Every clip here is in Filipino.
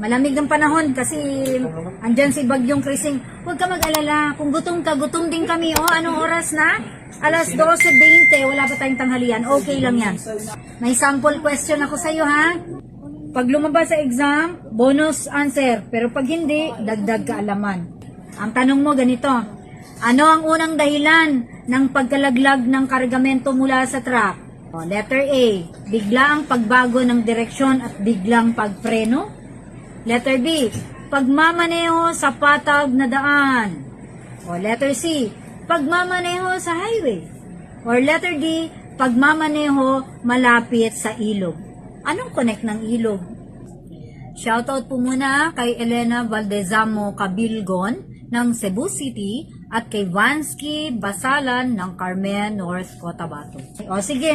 Malamig ng panahon kasi andyan si Bagyong Krising. Huwag ka mag-alala. Kung gutom ka, gutom din kami. O, anong oras na? Alas 12.20. Wala pa tayong tanghalian. Okay lang yan. May sample question ako sa'yo, ha? Pag lumabas sa exam, bonus answer. Pero pag hindi, dagdag kaalaman. Ang tanong mo ganito. Ano ang unang dahilan ng pagkalaglag ng kargamento mula sa truck? O, letter A, bigla ang pagbago ng direksyon at biglang pagpreno. Letter B, pagmamaneho sa patag na daan. O letter C, pagmamaneho sa highway. Or letter D, pagmamaneho malapit sa ilog. Anong connect ng ilog? Shoutout po muna kay Elena Valdezamo Cabilgon ng Cebu City at kay Vansky Basalan ng Carmen, North Cotabato. O sige,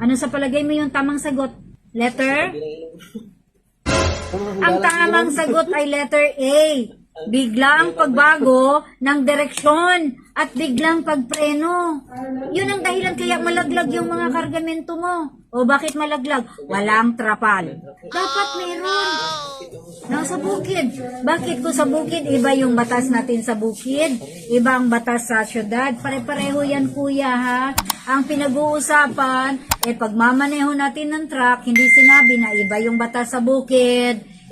ano sa palagay mo yung tamang sagot? Letter? Ang tamang sagot ay letter A. Biglang pagbago ng direksyon at biglang pagpreno. Yun ang dahilan kaya malaglag yung mga kargamento mo. O bakit malaglag? Walang trapal. Dapat mayroon. Nasa bukid. Bakit ko sa bukid? Iba yung batas natin sa bukid. Iba ang batas sa syudad. Pare-pareho yan kuya ha. Ang pinag-uusapan, eh pagmamaneho natin ng truck, hindi sinabi na iba yung batas sa bukid,